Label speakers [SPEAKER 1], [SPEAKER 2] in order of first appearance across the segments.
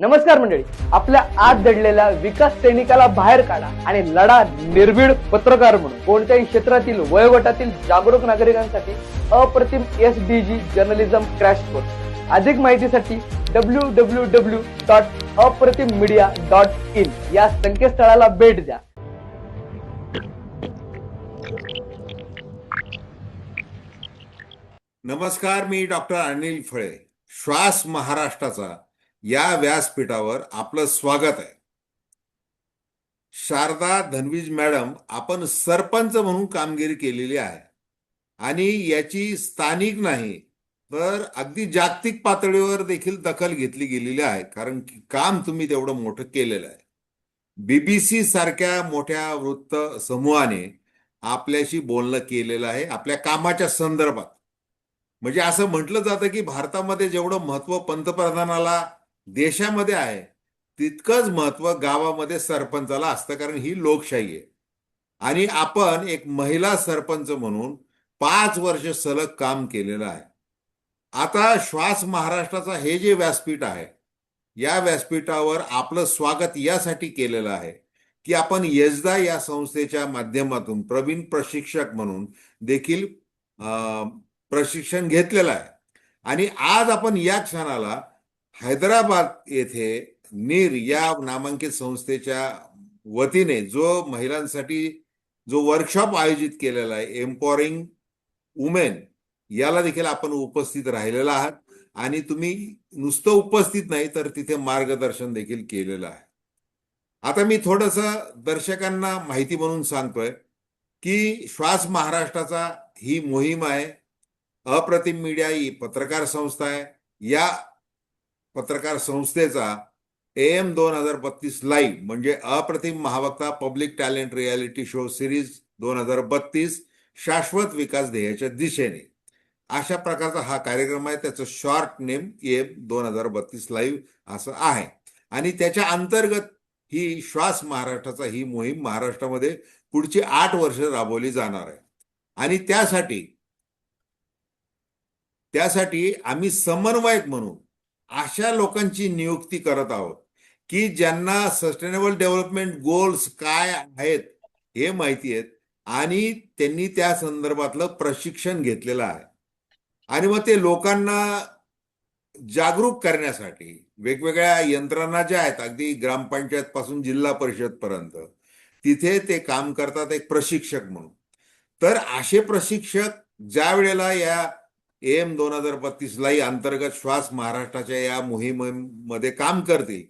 [SPEAKER 1] नमस्कार मंडळी. आपल्या आत दडलेल्या विकास सैनिकाला बाहेर काढा आणि लढा निर्भीड पत्रकार म्हणून. कोणत्याही क्षेत्रातील वयोगटातील जागरूक नागरिकांसाठी Apratim S D G journalism crash course अधिक माहितीसाठी W W W dot Apratim media dot in या संकेतस्थळाला भेट द्या.
[SPEAKER 2] नमस्कार मी डॉक्टर अनिल फळे श्वास महाराष्ट्राचा या व्यासपीठावर आपलं स्वागत आहे. शारदा धनवीज मॅडम आपण सरपंच म्हणून कामगिरी केलेली आहे आणि याची स्थानिक नाही तर अगदी जागतिक पातळीवर देखील दखल घेतली गेलेली आहे कारण की काम तुम्ही तेवढं मोठं केलेलं आहे. बीबीसी सारख्या मोठ्या वृत्त समूहाने आपल्याशी बोलणं केलेलं आहे आपल्या कामाच्या संदर्भात. म्हणजे असं म्हटलं जातं की भारतामध्ये जेवढं महत्त्व पंतप्रधानाला देशामध्ये आहे तितकंच महत्त्व गावामध्ये सरपंचाला असतं कारण ही लोकशाही आहे. आणि आपण एक महिला सरपंच म्हणून पाच वर्ष सलग काम केलेलं आहे. आता श्वास महाराष्ट्राचा हे जे व्यासपीठ आहे या व्यासपीठावर आपलं स्वागत यासाठी केलेलं आहे की आपण येजदा या संस्थेच्या माध्यमातून प्रवीण प्रशिक्षक म्हणून देखील प्रशिक्षण घेतलेलं आहे. आणि आज आपण या क्षणाला हैदराबाद येथे नीर या नामांकित संस्थेच्या वतीने जो महिलांसाठी जो वर्कशॉप आयोजित केलेला आहे एम्पॉरिंग वुमेन याला देखील आपण उपस्थित राहिलेला आहात. आणि तुम्ही नुसतं उपस्थित नाही तर तिथे मार्गदर्शन देखील केलेलं आहे. आता मी थोडस दर्शकांना माहिती म्हणून सांगतोय की श्वास महाराष्ट्राचा ही मोहीम आहे. अप्रतिम मीडिया ही पत्रकार संस्था आहे. या पत्रकार संस्थेचा एम दोन हजार बत्तीस लाईव्ह म्हणजे Apratim महावक्ता public talent reality show series दोन हजार बत्तीस शाश्वत विकास ध्येयाच्या दिशेने. अशा प्रकारचा हा कार्यक्रम आहे. त्याचं शॉर्ट नेम एम दोन हजार बत्तीस लाईव्ह असं आहे. आणि त्याच्या अंतर्गत ही श्वास महाराष्ट्राचा ही मोहीम महाराष्ट्रामध्ये पुढची आठ वर्ष राबवली जाणार आहे. आणि त्यासाठी त्यासाठी आम्ही समन्वयक म्हणून अशा लोकांची नियुक्ती करत आहोत की ज्यांना सस्टेनेबल डेव्हलपमेंट गोल्स काय आहेत हे माहिती आहेत आणि त्यांनी त्या संदर्भातलं प्रशिक्षण घेतलेलं आहे. आणि मग ते लोकांना जागरूक करण्यासाठी वेगवेगळ्या यंत्रणा ज्या आहेत अगदी ग्रामपंचायत पासून जिल्हा परिषद पर्यंत तिथे ते काम करतात एक प्रशिक्षक म्हणून. तर असे प्रशिक्षक ज्या वेळेला या एम दोन हजार बत्तीसलाही लाई अंतर्गत श्वास महाराष्ट्राच्या या मोहिमेमध्ये काम करतील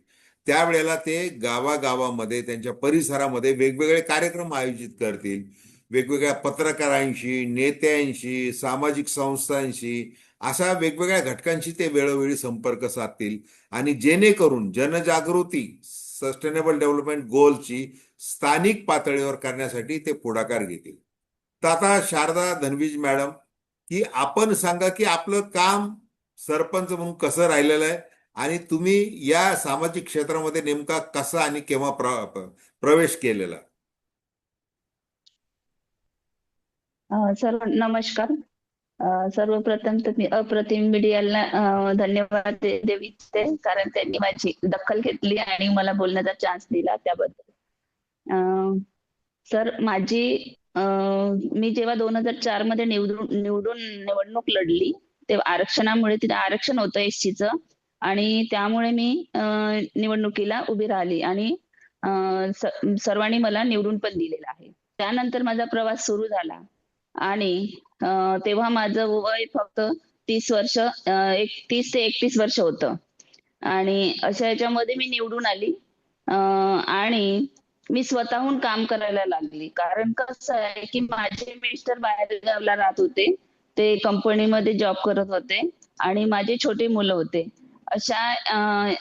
[SPEAKER 2] त्यावेळेला ते गावागावामध्ये त्यांच्या परिसरामध्ये वेगवेगळे कार्यक्रम आयोजित करतील. वेगवेगळ्या पत्रकारांशी नेत्यांशी सामाजिक संस्थांशी अशा वेगवेगळ्या घटकांशी ते वेळोवेळी संपर्क साधतील. आणि जेणेकरून जनजागृती सस्टेनेबल डेव्हलपमेंट गोलची स्थानिक पातळीवर करण्यासाठी ते पुढाकार घेतील. तर आता शारदा धनवीज मॅडम की आपण सांगा की आपलं काम सरपंच म्हणून कसं राहिलेलं आहे आणि तुम्ही या सामाजिक क्षेत्रामध्ये नेमका कसा आणि केव्हा प्र प्रवेश केलेला?
[SPEAKER 3] सर सर्व नमस्कार सर्वप्रथम तर मी अप्रतिम मीडियाला धन्यवाद दे- देऊ इच्छिते कारण त्यांनी माझी दखल घेतली आणि मला बोलण्याचा चान्स दिला त्याबद्दल. सर माझी मी जेव्हा दोन हजार चारमध्ये निवडून निवडून निवडणूक लढली तेव्हा आरक्षणामुळे तिथे आरक्षण होतं एससीचं. आणि त्यामुळे मी अ, निवडणुकीला उभी राहिली आणि सर्वांनी मला निवडून पण दिलेलं आहे. त्यानंतर माझा प्रवास सुरू झाला. आणि तेव्हा माझं वय फक्त तीस वर्ष एक तीस ते एकतीस वर्ष होतं. आणि अशा याच्यामध्ये मी निवडून आली. आणि मी स्वतःहून काम करायला लागली. कारण कसं आहे की माझे मिस्टर बाहेरगावला राहत होते. ते कंपनीमध्ये जॉब करत होते आणि माझे छोटे मुलं होते. अशा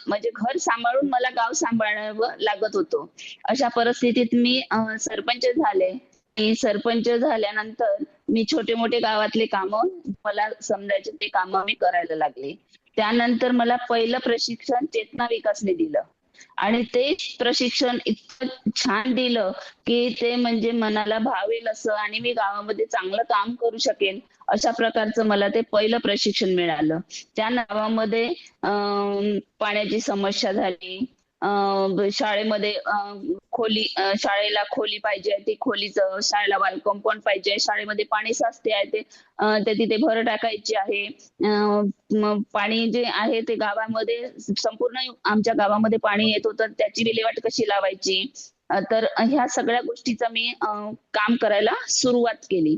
[SPEAKER 3] म्हणजे घर सांभाळून मला गाव सांभाळावं लागत होतो. अशा परिस्थितीत मी सरपंच झाले. आणि सरपंच झाल्यानंतर मी छोटे मोठे गावातले कामं मला समजायचे ते कामं मी करायला लागले. त्यानंतर मला पहिलं प्रशिक्षण चेतना विकासने दिलं. आणि ते प्रशिक्षण इतकं छान दिलं की ते म्हणजे मनाला भावेल असं आणि मी गावामध्ये चांगलं काम करू शकेन अशा प्रकारचं मला ते पहिलं प्रशिक्षण मिळालं. त्या गावामध्ये अं, पाण्याची समस्या झाली. शाळेमध्ये खोली शाळेला खोली पाहिजे ती खोलीचं शाळेला वाल कंपाऊंड पाहिजे शाळेमध्ये पाणी साचते आहे ते ते तिथे भर टाकायची आहे. पाणी जे आहे ते गावामध्ये संपूर्ण आमच्या गावामध्ये पाणी येत होतं त्याची विल्हेवाट कशी लावायची? तर ह्या सगळ्या गोष्टीचा मी काम करायला सुरुवात केली.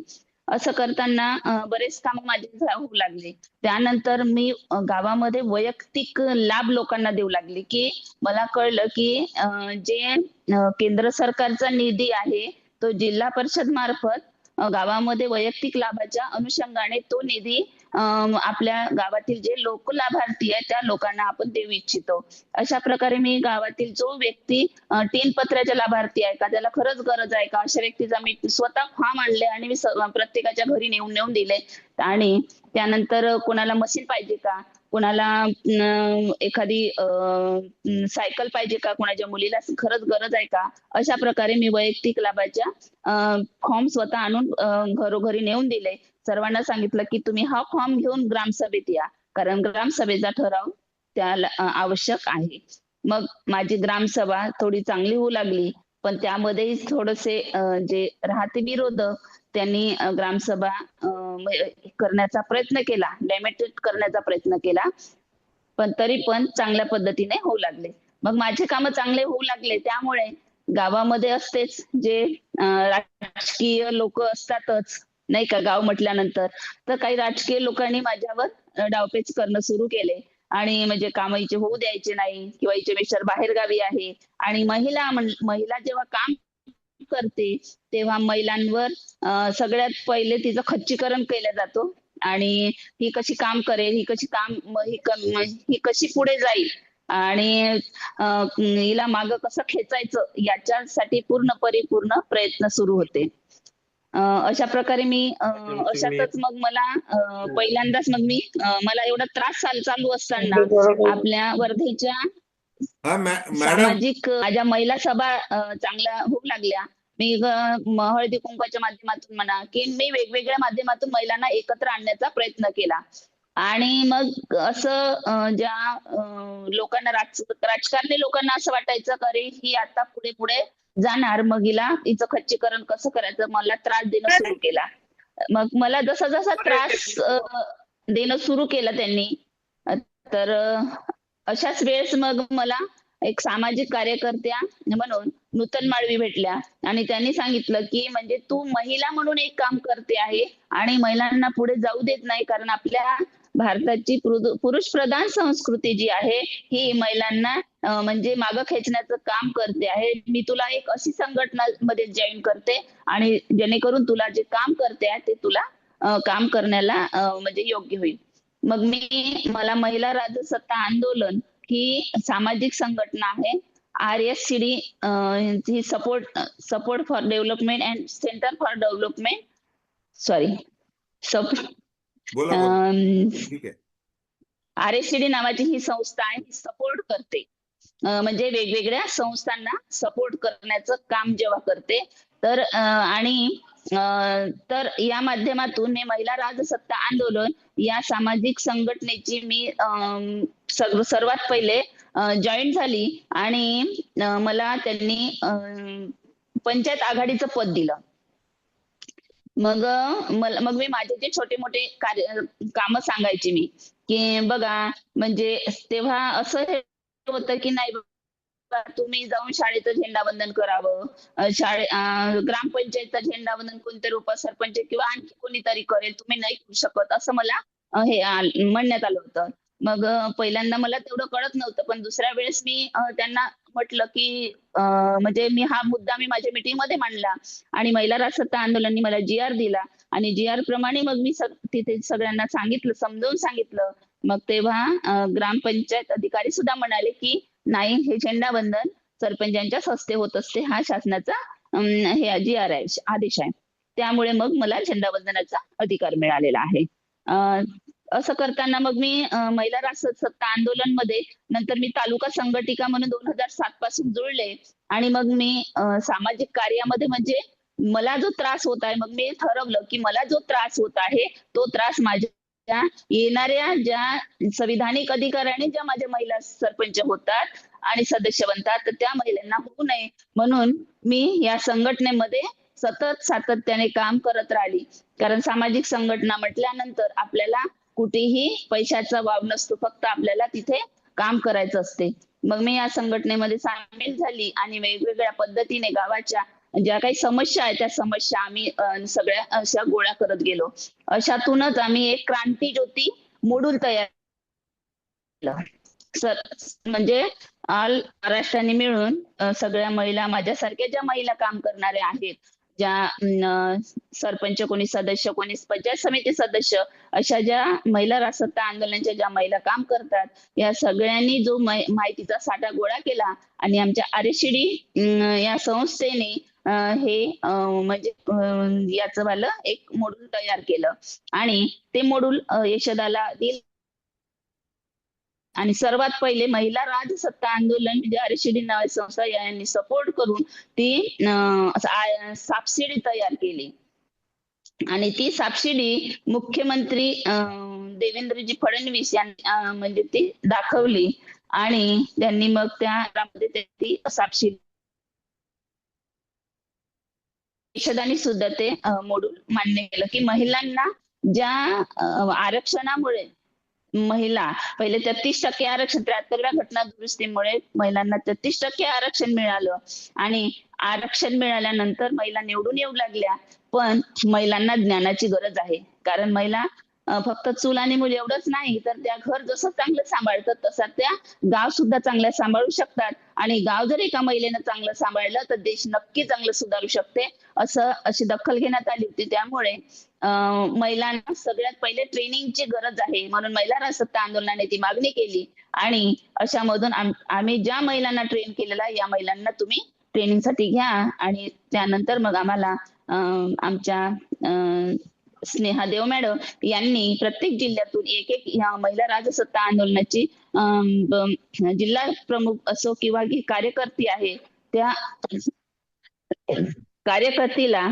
[SPEAKER 3] असं करताना बरेच काम माझे होऊ लागले. त्यानंतर मी गावामध्ये वैयक्तिक लाभ लोकांना देऊ लागले की मला कळलं की जे केंद्र सरकारचा निधी आहे तो जिल्हा परिषद मार्फत गावामध्ये वैयक्तिक लाभाच्या अनुषंगाने तो निधी आपल्या गावातील जे लोक लाभार्थी आहे त्या लोकांना आपण देऊ इच्छितो. अशा प्रकारे मी गावातील जो व्यक्ती तीन पत्र्याच्या लाभार्थी आहे का त्याला खरंच गरज आहे का? अशा व्यक्तीचा मी स्वतः फॉर्म आणले आणि मी प्रत्येकाच्या घरी नेऊन नेऊन दिले. आणि त्यानंतर कोणाला मशीन पाहिजे का? कोणाला एखादी सायकल पाहिजे का? कोणाच्या मुलीला खरंच गरज आहे का? अशा प्रकारे मी वैयक्तिक लाभाच्या फॉर्म स्वतः आणून घरोघरी नेऊन दिले. सर्वांना सांगितलं की तुम्ही हा फॉर्म घेऊन ग्रामसभेत या. कारण ग्रामसभेचा ठराव त्याला आवश्यक आहे. मग माझी ग्रामसभा थोडी चांगली होऊ लागली. पण त्यामध्येही थोडेसे जे राहते विरोधक त्यांनी ग्रामसभा करण्याचा प्रयत्न केला. डॅमेटेड करण्याचा प्रयत्न केला. पण तरी पण चांगल्या पद्धतीने होऊ लागले. मग माझे काम चांगले होऊ लागले. त्यामुळे गावामध्ये असतेच जे राजकीय लोक असतातच नाही का गाव म्हटल्यानंतर. तर काही राजकीय लोकांनी माझ्यावर डावपेच करणं सुरू केले. आणि म्हणजे काम हिचे होऊ द्यायचे नाही किंवा हिचे मिस्टर बाहेर गावी आहे. आणि महिला महिला जेव्हा काम करते तेव्हा महिलांवर सगळ्यात पहिले तिचं खच्चीकरण केलं जातो आणि ही कशी काम करेल ही कशी काम ही ही कशी पुढे जाईल आणि हिला मागं कसं खेचायचं याच्यासाठी पूर्ण परिपूर्ण प्रयत्न सुरू होते. अशा प्रकारे मी अशातच मग मला पहिल्यांदाच मग मी मला एवढा त्रास चाल- चालू असताना आपल्या वर्धेच्या
[SPEAKER 2] हा
[SPEAKER 3] सामाजिक माझ्या महिला सभा चांगल्या होऊ लागल्या. मी हळदी कुंकवाच्या माध्यमातून म्हणा की मी वेगवेगळ्या माध्यमातून महिलांना एकत्र आणण्याचा प्रयत्न केला. आणि मग असं ज्या लोकांना राज राजकारणी लोकांना असं वाटायचं करे ही आता पुढे पुढे जाणार मग हिला तिचं खच्चीकरण कसं करायचं मला त्रास देणं सुरू केला. मग मला जसा जसा त्रास देणं सुरू केलं त्यांनी तर अशाच वेळेस मग मला एक सामाजिक कार्यकर्त्या म्हणून नूतन माळवी भेटल्या. आणि त्यांनी सांगितलं की म्हणजे तू महिला म्हणून एक काम करते आहे आणि महिलांना पुढे जाऊ देत नाही कारण आपल्या भारताची पुरुष प्रधान संस्कृती जी आहे ही महिलांना म्हणजे मागं खेचण्याचं काम करते आहे. मी तुला एक अशी संघटना मध्ये जॉईन करते आणि जेणेकरून तुला जे काम करते आहे ते तुला काम करण्याला म्हणजे योग्य होईल. मग मी मला महिला राजसत्ता आंदोलन ही सामाजिक संघटना आहे. R S C D he support support for development and centre for development sorry R S C D नावाची ही संस्था आहे ही सपोर्ट करते. म्हणजे वेगवेगळ्या संस्थांना सपोर्ट करण्याचं काम जेव्हा करते तर आणि तर या माध्यमातून मी महिला राजसत्ता आंदोलन या सामाजिक संघटनेची मी सर्वात पहिले जॉईन झाली आणि मला त्यांनी पंचायत आघाडीचं पद दिलं. मग मला मग मी माझे जे छोटे मोठे कार्य काम सांगायची मी की बघा म्हणजे तेव्हा असं हे होतं की नाही तुम्ही जाऊन शाळेचं झेंडावंदन करावं शाळे ग्रामपंचायतचं झेंडावंदन कोणतरी उपसरपंच किंवा आणखी कोणीतरी करेल तुम्ही नाही करू शकत असं मला हे म्हणण्यात आलं होतं. मग पहिल्यांदा मला तेवढं कळत नव्हतं पण दुसऱ्या वेळेस मी त्यांना म्हटलं की म्हणजे मी हा मुद्दा मी माझ्या मीटिंगमध्ये मांडला आणि महिला राजसत्ता आंदोलनाने मला जी आर दिला आणि जी आर प्रमाणे मग मी तिथे सगळ्यांना सांगितलं समजावून सांगितलं. मग तेव्हा ग्रामपंचायत अधिकारी सुद्धा म्हणाले की नाही हे झेंडावंदन सरपंचांच्याच हस्ते होत असते हा शासनाचा अं, हे जी आर आहे आदेश आहे. त्यामुळे मग मला झेंडावंदनाचा अधिकार मिळालेला आहे. अं, असं करताना मग मी महिला राष्ट्र सत्ता आंदोलनमध्ये नंतर मी तालुका संघटिका म्हणून दोन हजार सात पासून जुळले. आणि मग मी सामाजिक कार्यामध्ये म्हणजे मला जो त्रास होत आहे मग मी ठरवलं की मला जो त्रास होत आहे तो त्रास माझ्या येणाऱ्या ज्या संविधानिक अधिकाराने ज्या माझ्या महिला सरपंच होतात आणि सदस्य बनतात तर त्या महिलांना होऊ नये. म्हणून मी या संघटनेमध्ये सतत सातत्याने काम करत राहिली. कारण सामाजिक संघटना म्हटल्यानंतर आपल्याला कुठेही पैशाचा वाव नसतो फक्त आपल्याला तिथे काम करायचं असते. मग मी या संघटनेमध्ये सामील झाली आणि वेगवेगळ्या पद्धतीने गावाच्या ज्या काही समस्या आहेत त्या समस्या आम्ही सगळ्या अशा गोळा करत गेलो. अशातूनच आम्ही एक क्रांती ज्योती मोडूल तयार केलं. सर म्हणजे ऑल महाराष्ट्राने मिळून सगळ्या महिला माझ्यासारख्या ज्या महिला काम करणाऱ्या आहेत ज्या सरपंच कोणी सदस्य कोणी पंचायत समिती सदस्य अशा ज्या महिला रासत्ता आंदोलनाच्या ज्या महिला काम करतात या सगळ्यांनी जो माहितीचा साठा गोळा केला आणि आमच्या आरेशिडी या संस्थेने हे अं, म्हणजे याचं वालं एक मॉड्यूल तयार केलं. आणि ते मॉड्यूल यशदाला दिल. आणि सर्वात पहिले महिला राजसत्ता आंदोलन म्हणजे आरशिडी नावाची संस्था यांनी सपोर्ट करून ती सापशिडी तयार केली. आणि ती सापशिडी मुख्यमंत्री अं, देवेंद्रजी फडणवीस यांनी म्हणजे ती दाखवली. आणि त्यांनी मग त्यामध्ये ती सापशिडी परिषदांनी सुद्धा ते मोडूल मान्य केलं की महिलांना ज्या आरक्षणामुळे महिला. पहिले तेहतीस टक्के आरक्षण त्र्याहत्तरव्या घटना दुरुस्तीमुळे महिलांना तेहतीस टक्के आरक्षण मिळालं. आणि आरक्षण मिळाल्यानंतर महिला निवडून येऊ लागल्या. पण महिलांना ज्ञानाची गरज आहे. कारण महिला फक्त चूल आणि मूल एवढंच नाही तर त्या घर जसं चांगलं सांभाळतात तसा त्या गाव सुद्धा चांगलं सांभाळू शकतात. आणि गाव जर एका महिलेनं चांगलं सांभाळलं तर देश नक्की चांगलं सुधारू शकते असं अशी दखल घेण्यात आली होती. त्यामुळे अं, महिलांना सगळ्यात पहिले ट्रेनिंगची गरज आहे. म्हणून महिला सत्ता आंदोलनाने ती मागणी केली. आणि अशा मधून आम्ही ज्या महिलांना ट्रेन केलेला या महिलांना तुम्ही ट्रेनिंगसाठी घ्या. आणि त्यानंतर मग आम्हाला आमच्या अं, स्नेहा देव मॅडम यांनी प्रत्येक जिल्ह्यातून एक एक या महिला राजसत्ता आंदोलनाची जिल्हा प्रमुख असो किंवा जी कार्यकर्ती आहे त्या कार्यकर्तीला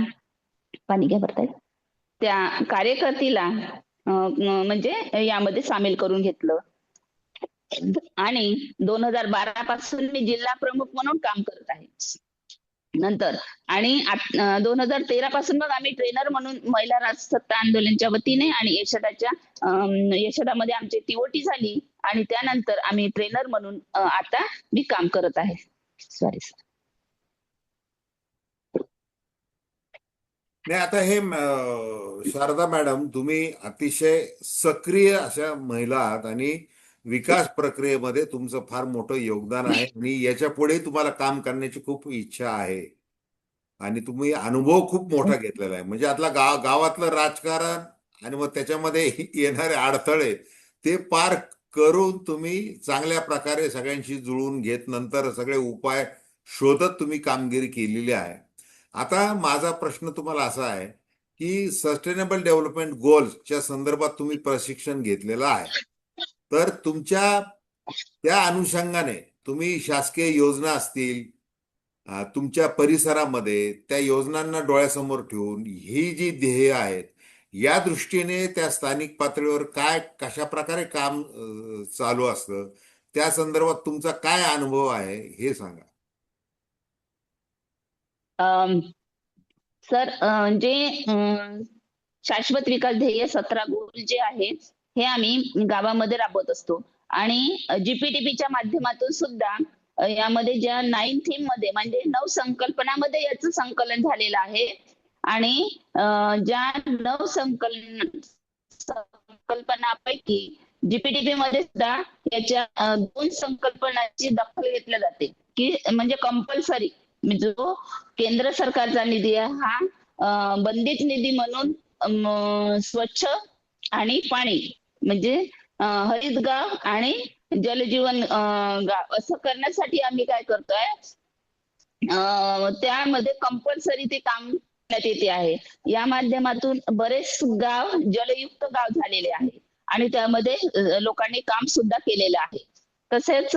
[SPEAKER 3] पाणी घ्या भरताय त्या कार्यकर्तीला म्हणजे यामध्ये सामील करून घेतलं. आणि दोन हजार बारा पासून मी जिल्हा प्रमुख म्हणून काम करत आहे. नंतर. आणि दोन हजार तेरा पासून मग आम्ही ट्रेनर म्हणून महिला राजसत्ता आंदोलनच्या वतीने आणि यशदाच्या यशदामध्ये आमची टीओटी झाली आणि त्यानंतर आम्ही ट्रेनर म्हणून आता मी काम करत आहे. सॉरी सर
[SPEAKER 2] नाही आता हे शारदा मॅडम तुम्ही अतिशय सक्रिय अशा महिला आहात आणि विकास प्रक्रियेमध्ये तुमचं फार मोठं योगदान आहे. आणि याच्यापुढे तुम्हाला काम करण्याची खूप इच्छा आहे. आणि तुम्ही अनुभव खूप मोठा घेतलेला आहे. म्हणजे आपला गाव गावातलं राजकारण आणि मग त्याच्यामध्ये येणारे अडथळे ते पार करून तुम्ही चांगल्या प्रकारे सगळ्यांशी जुळून घेत नंतर सगळे उपाय शोधत तुम्ही कामगिरी केलेली आहे. आता माझा प्रश्न तुम्हाला असा आहे की सस्टेनेबल डेव्हलपमेंट गोल्सच्या संदर्भात तुम्ही प्रशिक्षण घेतलेलं आहे. तर तुमच्या त्या अनुषंगाने तुम्ही शासकीय योजना असतील तुमच्या परिसरामध्ये त्या योजनांना डोळ्यासमोर ठेवून ही जी ध्येय आहेत या दृष्टीने त्या स्थानिक पातळीवर काय कशा प्रकारे काम चालू असतं त्या संदर्भात तुमचा काय अनुभव आहे हे सांगा.
[SPEAKER 3] सर जे म्हणजे, शाश्वत विकास ध्येय सतरा गोल जे आहेत हे आम्ही गावामध्ये राबवत असतो. आणि जीपीडीपीच्या माध्यमातून सुद्धा यामध्ये ज्या नाईन थीममध्ये म्हणजे नऊ संकल्पनामध्ये याचं संकलन झालेलं आहे. आणि ज्या नऊ संकलन संकल्पनापैकी जीपीडीपी मध्ये सुद्धा याच्या दोन संकल्पनाची दखल घेतली जाते. की म्हणजे कंपल्सरी जो केंद्र सरकारचा निधी आहे हा बंदित निधी म्हणून स्वच्छ आणि पाणी म्हणजे अं, हरित गाव आणि जलजीवन गाव असं करण्यासाठी आम्ही काय करतोय त्यामध्ये कंपल्सरी ते काम करण्यात येते आहे. या माध्यमातून बरेच गाव जलयुक्त गाव झालेले आहे आणि त्यामध्ये लोकांनी काम सुद्धा केलेलं आहे. तसेच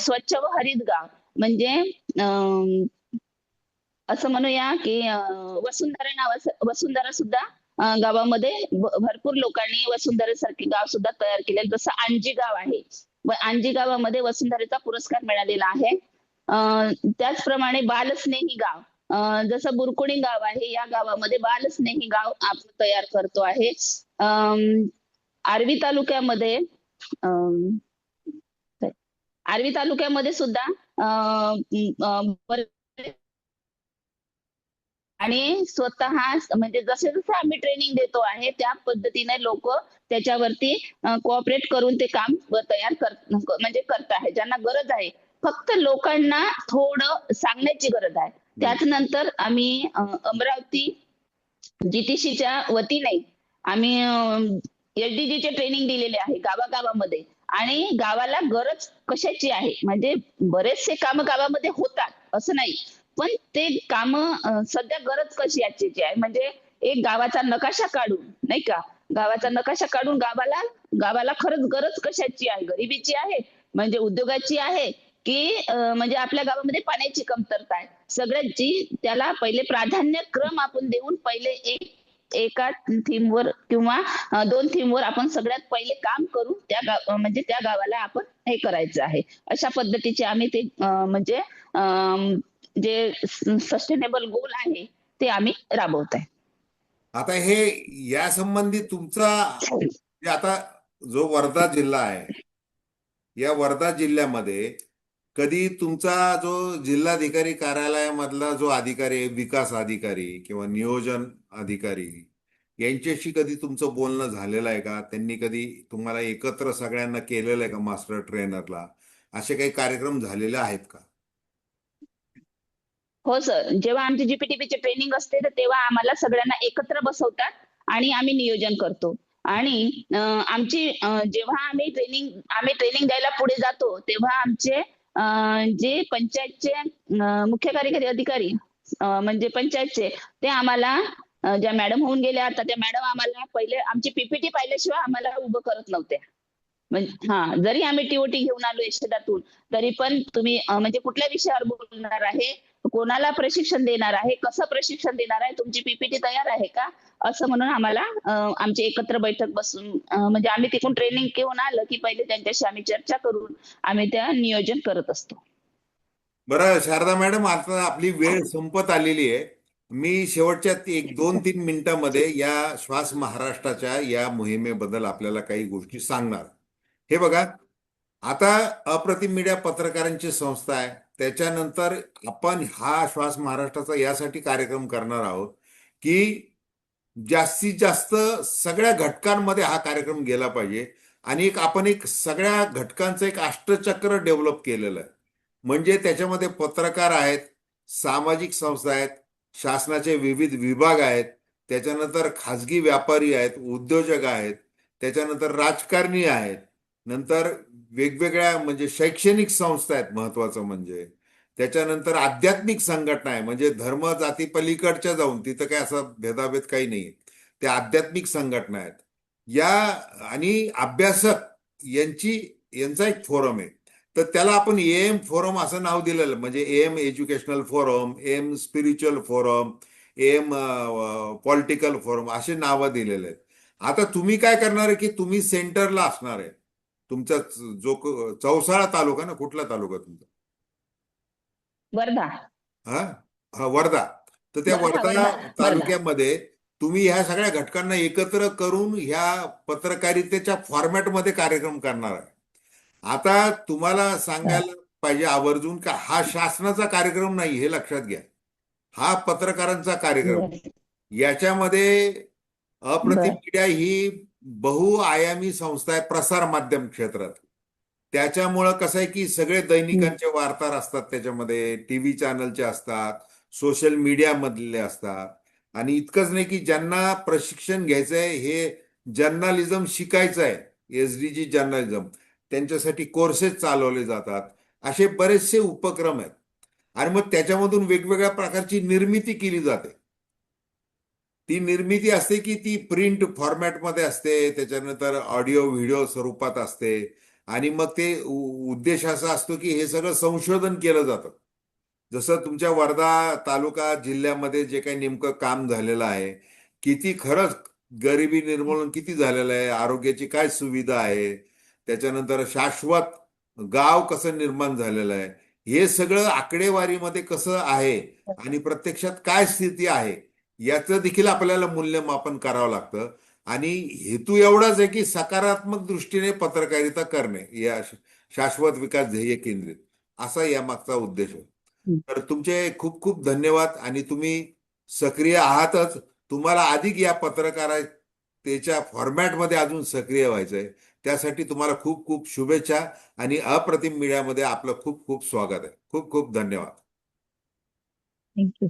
[SPEAKER 3] स्वच्छ व हरित गाव म्हणजे असं म्हणूया की वसुंधरा नावा वसुंधरा सुद्धा गावामध्ये भरपूर लोकांनी वसुंधरेसारखे गाव सुद्धा तयार केले जसं आणजी गाव आहे. व आणजी गावामध्ये वसुंधरेचा पुरस्कार मिळालेला आहे. त्याचप्रमाणे बालस्नेही गाव. जसं बुरकुणी गाव आहे या गावामध्ये बालस्नेही गाव आपण तयार करतो आहे. आर्वी तालुक्यामध्ये आर्वी तालुक्यामध्ये सुद्धा अं आणि स्वतः म्हणजे जसे जसे आम्ही ट्रेनिंग देतो आहे त्या पद्धतीने लोक त्याच्यावरती कोऑपरेट करून ते काम तयार कर म्हणजे करत आहे. ज्यांना गरज आहे. फक्त लोकांना थोडं सांगण्याची गरज आहे. त्याच नंतर आम्ही अमरावती जीटीसीच्या वतीने आम्ही एसडीजी चे ट्रेनिंग दिलेले आहे गावागावामध्ये. आणि गावाला गरज कशाची आहे? म्हणजे बरेचसे काम गावामध्ये होतात. असं नाही. पण ते काम सध्या गरज कशी याची आहे? म्हणजे एक गावाचा नकाशा काढून नाही का? गावाचा नकाशा काढून गावाला गावाला खरंच गरज कशाची आहे? गरिबीची आहे? म्हणजे उद्योगाची आहे? की म्हणजे आपल्या गावामध्ये पाण्याची कमतरता आहे? सगळ्यांची त्याला पहिले प्राधान्यक्रम आपण देऊन पहिले एक एका थीमवर किंवा दोन थीमवर आपण सगळ्यात पहिले काम करून त्या गाव म्हणजे त्या गावाला आपण हे करायचं आहे. अशा पद्धतीचे आम्ही ते म्हणजे जे सस्टेनेबल गोल आहे ते आम्ही राबवत आहे
[SPEAKER 2] आता हे या संबंधी तुमचा जे आता जो वर्धा जिल्हा आहे या वर्धा जिल्ह्यामध्ये कधी तुमचा जो जिल्हाधिकारी कार्यालयामधला जो अधिकारी आहे विकास अधिकारी किंवा नियोजन अधिकारी यांच्याशी कधी तुमचं बोलणं झालेलं आहे का? त्यांनी कधी तुम्हाला एकत्र सगळ्यांना केलेलं आहे का मास्टर ट्रेनरला? असे काही कार्यक्रम झालेले आहेत का?
[SPEAKER 3] हो सर जेव्हा आमची जीपीटीपीची ट्रेनिंग असते तर तेव्हा आम्हाला सगळ्यांना एकत्र बसवतात आणि आम्ही नियोजन करतो. आणि आमची जेव्हा आम्ही ट्रेनिंग आम्ही ट्रेनिंग द्यायला पुढे जातो तेव्हा आमचे जे पंचायतचे मुख्य कार्यकारी अधिकारी म्हणजे पंचायतचे ते आम्हाला ज्या मॅडम होऊन गेल्या आता त्या मॅडम आम्हाला पहिले आमची पीपीटी पाहिल्याशिवाय आम्हाला उभं करत नव्हत्या. म्हणजे हा जरी आम्ही टीओटी घेऊन आलो शेतातून तरी पण तुम्ही म्हणजे कुठल्या विषयावर बोलणार आहे कोणाला प्रशिक्षण देणार आहे? कसं प्रशिक्षण देणार आहे? तुमची पीपीटी तयार आहे का? असं म्हणून आम्हाला आमची एकत्र बैठक बसून म्हणजे आम्ही तिकडून ट्रेनिंग घेऊन आलं की पहिले त्यांच्याशी आम्ही चर्चा करून आम्ही त्या नियोजन करत असतो.
[SPEAKER 2] बरं शारदा मॅडम आता आपली वेळ संपत आलेली आहे. मी शेवटच्या एक दोन तीन मिनिटांमध्ये या श्वास महाराष्ट्राच्या या मोहिमेबद्दल आपल्याला काही गोष्टी सांगणार. हे बघा आता अप्रतिम मीडिया पत्रकारांची संस्था आहे. त्याच्यानंतर आपण हा श्वास महाराष्ट्राचा यासाठी कार्यक्रम करणार आहोत की जास्तीत जास्त सगळ्या घटकांमध्ये हा कार्यक्रम गेला पाहिजे. आणि एक आपण एक सगळ्या घटकांचं एक अष्टचक्र डेव्हलप केलेलं आहे. म्हणजे त्याच्यामध्ये पत्रकार आहेत सामाजिक संस्था आहेत शासनाचे विविध विभाग आहेत त्याच्यानंतर खाजगी व्यापारी आहेत उद्योजक आहेत त्याच्यानंतर राजकारणी आहेत नंतर वेगवेगळ्या म्हणजे शैक्षणिक संस्था आहेत महत्वाचं म्हणजे. त्याच्यानंतर आध्यात्मिक संघटना आहे म्हणजे धर्म जाती पलीकडच्या जाऊन तिथं काय असा भेदाभेद काही नाही. त्या आध्यात्मिक संघटना आहेत. या आणि अभ्यासक यांची यांचा एक फोरम आहे. तर त्याला आपण एम फोरम असं नाव दिलेलं म्हणजे M educational forum M spiritual forum M political forum असे नावं दिलेले आहेत. आता तुम्ही काय करणार आहे की तुम्ही सेंटरला असणार आहे. तुमचा जो चौसाळा तालुका ना कुठला तालुका तुमचा?
[SPEAKER 3] वर्धा.
[SPEAKER 2] हा? हा वर्धा. तर त्या
[SPEAKER 3] वर्धा,
[SPEAKER 2] तालुक्यामध्ये तुम्ही ह्या सगळ्या घटकांना एकत्र करून ह्या पत्रकारितेच्या फॉर्मॅटमध्ये कार्यक्रम करणार आहे. आता तुम्हाला सांगायला पाहिजे आवर्जून का हा शासनाचा कार्यक्रम नाही हे लक्षात घ्या. हा पत्रकारांचा कार्यक्रम. याच्यामध्ये अप्रतिम. मीडिया ही बहुआयामी संस्था आहे प्रसार माध्यम क्षेत्रात. त्याच्यामुळं कसं आहे की सगळे दैनिकांचे वार्ताहर असतात त्याच्यामध्ये टीव्ही चॅनलचे असतात सोशल मीडिया मधले असतात. आणि इतकंच नाही की ज्यांना प्रशिक्षण घ्यायचंय हे जर्नलिझम शिकायचं आहे एसडीजी जर्नलिझम त्यांच्यासाठी कोर्सेस चालवले जातात. असे बरेचसे उपक्रम आहेत. आणि मग त्याच्यामधून वेगवेगळ्या प्रकारची निर्मिती केली जाते. ती निर्मिती असते की ती प्रिंट फॉर्मॅटमध्ये असते त्याच्यानंतर ऑडिओ व्हिडिओ स्वरूपात असते. आणि मग ते उद्देश असा असतो की हे सगळं संशोधन केलं जातं. जसं तुमच्या वर्धा तालुका जिल्ह्यामध्ये जे काही नेमकं काम झालेलं आहे किती खरंच गरिबी निर्मूलन किती झालेलं आहे आरोग्याची काय सुविधा आहे त्याच्यानंतर शाश्वत गाव कसं निर्माण झालेलं आहे हे सगळं आकडेवारीमध्ये कसं आहे आणि प्रत्यक्षात काय स्थिती आहे याचं देखील आपल्याला मूल्यमापन करावं लागतं. आणि हेतू एवढाच आहे की सकारात्मक दृष्टीने पत्रकारिता करणे या शाश्वत विकास ध्येय केंद्रित. असा यामागचा उद्देश आहे. तर तुमचे खूप खूप धन्यवाद आणि तुम्ही सक्रिय आहातच. तुम्हाला अधिक या पत्रकारितेच्या फॉर्मॅटमध्ये अजून सक्रिय व्हायचंय त्यासाठी तुम्हाला खूप खूप शुभेच्छा आणि अप्रतिम मीडियामध्ये आपलं खूप खूप स्वागत आहे. खूप खूप धन्यवाद.
[SPEAKER 4] थँक्यू